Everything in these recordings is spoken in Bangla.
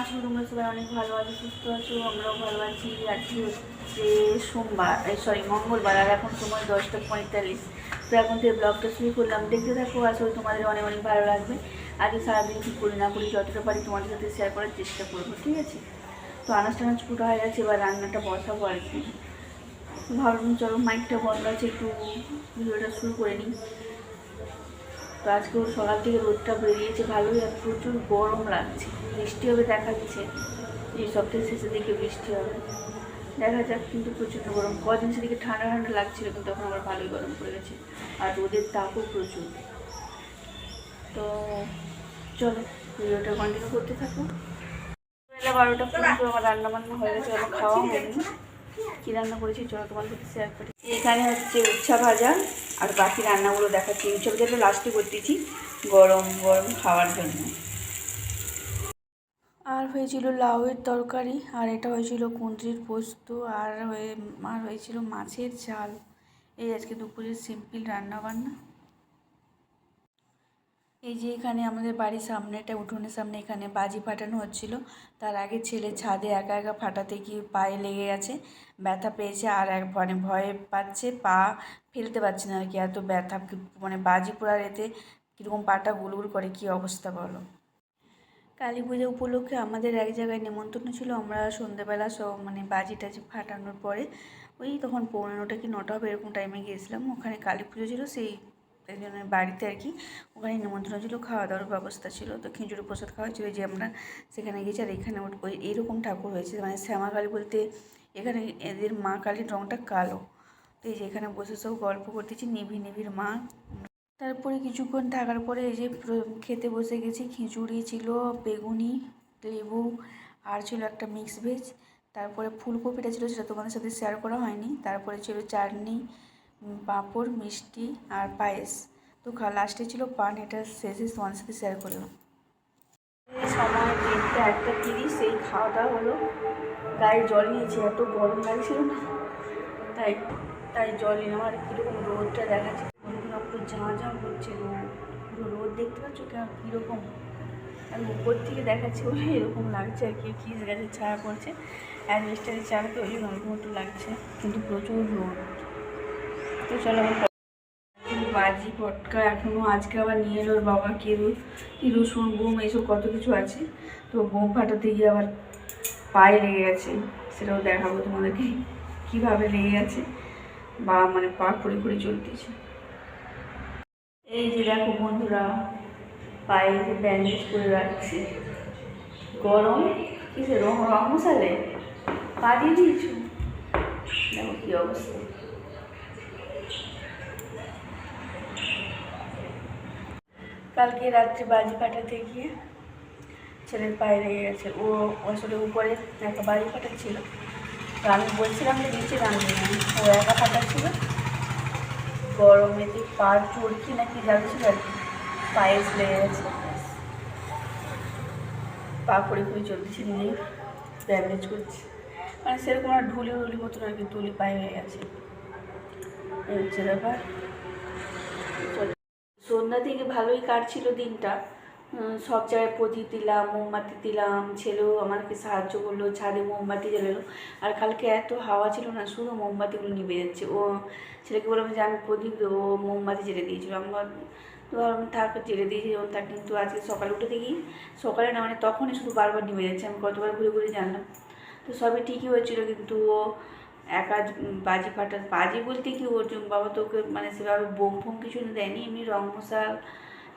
আশা তোমরা সবাই অনেক ভালো আছো, সুস্থ আছো, আমরাও ভালো আছি। আজকে হচ্ছে সোমবার সরি মঙ্গলবার, আর এখন সময় দশটা পঁয়তাল্লিশ। তো এখন থেকে ব্লগটা শুরু করলাম। দেখতে থাকো আসলে তোমাদের অনেক অনেক ভালো লাগবে। আজকে সারাদিন কী করি, না করি, যতটা পারি তোমাদের সাথে শেয়ার করার চেষ্টা করব, ঠিক আছে? তো আনাজ টানাজ পুরো হয়ে গেছে, এবার রান্নাটা বসাবো আর কি। ভাবলাম, চলো মাইকটা বন্ধ আছে, একটু ভিডিওটা শুরু করে নিই। তো আজকেও সকাল থেকে রোদটা বেরিয়েছে, ভালোই আর প্রচুর গরম লাগছে, বৃষ্টি হবে দেখাচ্ছে এই সপ্তাহের শেষের দিকে বৃষ্টি হবে। দেখা যাক, কিন্তু প্রচুর গরম। কদিন সেদিকে ঠান্ডা ঠান্ডা লাগছিল, কিন্তু তখন আবার ভালোই গরম পড়ে গেছে। আর রোদের তাপও প্রচুর। তো চলো, ভিডিওটা কন্টিনিউ করতে থাকো। বেলা বারোটা পর্যন্ত আমার রান্না বান্না হয়ে গেছে খাওয়া হয়নি। কী রান্না করেছি? চলো তোমার সাথে শেয়ার করি। এখানে হচ্ছে উচ্ছা ভাজা। আর বাকি রান্নাগুলো দেখাচ্ছি। সব যেটা লাস্টে করতেছি গরম গরম খাওয়ার জন্য। আর হয়েছিল লাউয়ের তরকারি, আর এটা হয়েছিল কুঁদরির পোস্ত, আর হয়ে, আর হয়েছিল মাছের ঝাল। এই আজকে দুপুরের সিম্পল রান্না বান্না এই যে এখানে আমাদের বাড়ির সামনেটা উঠোনের সামনে এখানে বাজি ফাটানো হচ্ছিল। তার আগে ছেলে ছাদে একা একা ফাটাতে গিয়ে পায়ে লেগে গেছে, ব্যথা পেয়েছে আর এক মানে ভয়ে পাচ্ছে, পা ফেলতে পারছে না আর কি। এত ব্যথা মানে বাজি পোড়ার এতে কীরকম পাটা গুলগুল করে, কী অবস্থা বলো? কালী পুজো উপলক্ষে আমাদের এক জায়গায় নেমন্তন্ন ছিল। আমরা সন্ধ্যেবেলা সব মানে বাজি টাজি ফাটানোর পরে ওই তখন পৌনে নটা কি নটা হবে এরকম টাইমে গিয়েছিলাম। ওখানে কালী পুজো ছিল, সেই একজনের বাড়িতে আর কি ওখানে নিমন্ত্রণ ছিল খাওয়া দাওয়ার ব্যবস্থা ছিল। তো খিচুড়ি প্রসাদ খাওয়া ছিল যে আমরা সেখানে গেছি আর এখানে ওই এইরকম ঠাকুর হয়েছে মানে শ্যামা কালী বলতে এখানে এদের মা কালীর রঙটা কালো। তো এই যে এখানে বসে সব গল্প করতেছি, নিভি নিভির মা। তারপরে কিছুক্ষণ থাকার পরে এই যে খেতে বসে গেছি, খিচুড়ি ছিল, বেগুনি, লেবু, আর ছিল একটা মিক্স ভেজ তারপরে ফুলকপিটা ছিল, সেটা তোমাদের সাথে শেয়ার করা হয়নি। তারপরে ছিল চাটনি পাঁপড়, মিষ্টি আর পায়েস। তো লাস্টে ছিল পান, এটা শেষে তোমাদের সাথে শেয়ার করলাম। সময় তিনটা একটা তিরিশ এই খাওয়া দাওয়া হলো। গায়ে জল নিয়েছি, এত গরম লাগছিল না। তাই তাই জল নিলাম। আমার কীরকম রোদটা দেখাচ্ছে। বন্ধুরা, পুরো ঝাঁ ঝাঁ করছে রোদ। রোদ দেখতে পাচ্ছ কেমন কীরকম। আমি উপর থেকে দেখাচ্ছি বলে এরকম লাগছে আর কি। খিস গাছের ছায়া পড়ছে। অ্যাডভেস্টারের চালাতে ওই জন্য একটু লাগছে। কিন্তু প্রচুর রোদ। তো চলো বাজি পটকা এখনও আজকে আবার নিয়ে এলো বাবা কেরু। কি রসুন বোম, এইসব কত কিছু আছে। তো বোম ফাটাতে গিয়ে আবার পায়ে লেগে গেছে, সেটাও দেখাবো তোমাদেরকে কীভাবে লেগে গেছে। বা মানে পা করে করে চলতেছে। এই যে দেখো বন্ধুরা, পায়ে ব্যান্ডেজ করে রাখছে। গরম? কিসে রং রং মশালে? পা দিয়ে দিয়েছ? দেখো কী অবস্থা। কালকে রাত্রে বাজি ফাটাতে গিয়ে ছেলের পায়ে লেগে গেছে। ও আসলে উপরে একটা বাজি ফাটাচ্ছিল। তো আমি বলছিলাম যে নিচে নামবে ও একা ফাটাচ্ছিল। গরমেতে পা চড়কি নাকি যাচ্ছিল আর কি। পায়ে লেগে গেছে। পা করে করে চলতেছি নিজেই ব্যান্ডেজ করছি। মানে সেরকম আর ঢুলি ঢুলি মতন আর কি তুলি পায়ে হয়ে গেছে। হচ্ছে ব্যাপার। সন্ধ্যা থেকে ভালোই কাটছিল দিনটা। সব জায়গায় প্রদীপ দিলাম, মোমবাতি দিলাম, ছেলেও আমাকে সাহায্য করল, ছাদে মোমবাতি জ্বালালো। আর কালকে এত হাওয়া ছিল না, শুধু মোমবাতিগুলো নিভে যাচ্ছে। ও ছেলেকে বললাম যে, আমি প্রদীপ দেবো। মোমবাতি জেলে দিয়েছিল। আমি ভাব- তো থাক জেলে দিয়েছি থাক। কিন্তু আজকে সকালে উঠে দেখি, সকালে না মানে তখনই শুধু বারবার নিভে যাচ্ছে। আমি কতবার ঘুরে ঘুরে জানলাম। তো সবই ঠিকই হয়েছিল, কিন্তু ও একা বাজি ফাটা, বাজি বলতে কি ওর বাবা তোকে মানে সেভাবে বোম ফোম কিছু দেয়নি, এমনি রং মশাল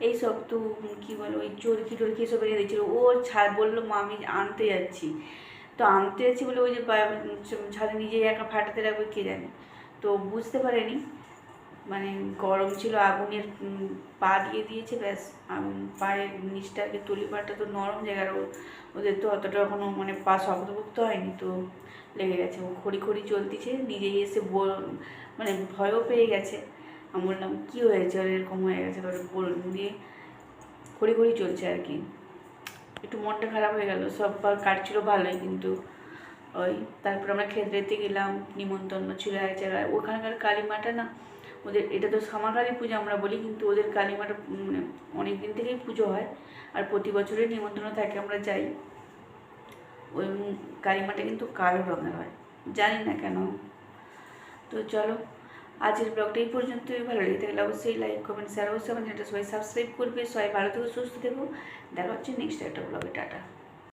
এইসব তো কী বলে ওই চরকি টরকি এসব এনে দিয়েছিলো। ও ছাদ বলল, মা, আমি আনতে যাচ্ছি। তো আনতে যাচ্ছি বলে ওই যে ছাদে নিজেই একা ফাটাতে রাখবে কে জানে? তো বুঝতে পারেনি। মানে গরম ছিল, আগুনের পা দিয়ে দিয়েছে, ব্যাস। আগুন পায়ের নিচটাকে তুলি পাটা তো নরম জায়গার ওদের তো অতটা এখনও মানে পা শক্তপোক্ত হয়নি, তো লেগে গেছে। ও খড়ি খড়ি চলতেছে, নিজেই এসে মানে ভয়ও পেয়ে গেছে। আমি বললাম, কী হয়েছে? ওর এরকম হয়ে গেছে, তারপরে বলুন দিয়ে খড়ি খড়ি চলছে আর কি। একটু মনটা খারাপ হয়ে গেল, সব কাটছিল ভালোই, কিন্তু ওই, তারপর আমরা খেতে গেলাম, নিমন্ত্রণ ছিল এক জায়গায়। ওখানকার কালীমাটা না ওদের, এটা তো সামাকালী পুজো আমরা বলি, কিন্তু ওদের কালীমাটা মানে অনেক দিন থেকেই পুজো হয়, আর প্রতি বছরের নিমন্ত্রণ থাকে, আমরা যাই। ওই কালিমাটা কিন্তু কালো রঙের হয়, জানি না কেন। তো চলো, আজকের ব্লগটা এই পর্যন্তই, ভালো লেগে থাকলে অবশ্যই লাইক কমেন্ট শেয়ার অবশ্যই আমার সবাই সাবস্ক্রাইব করবে, সবাই ভালো থেকো, সুস্থ থেকো, দেখা হচ্ছে নেক্সট একটা ব্লগে, টাটা।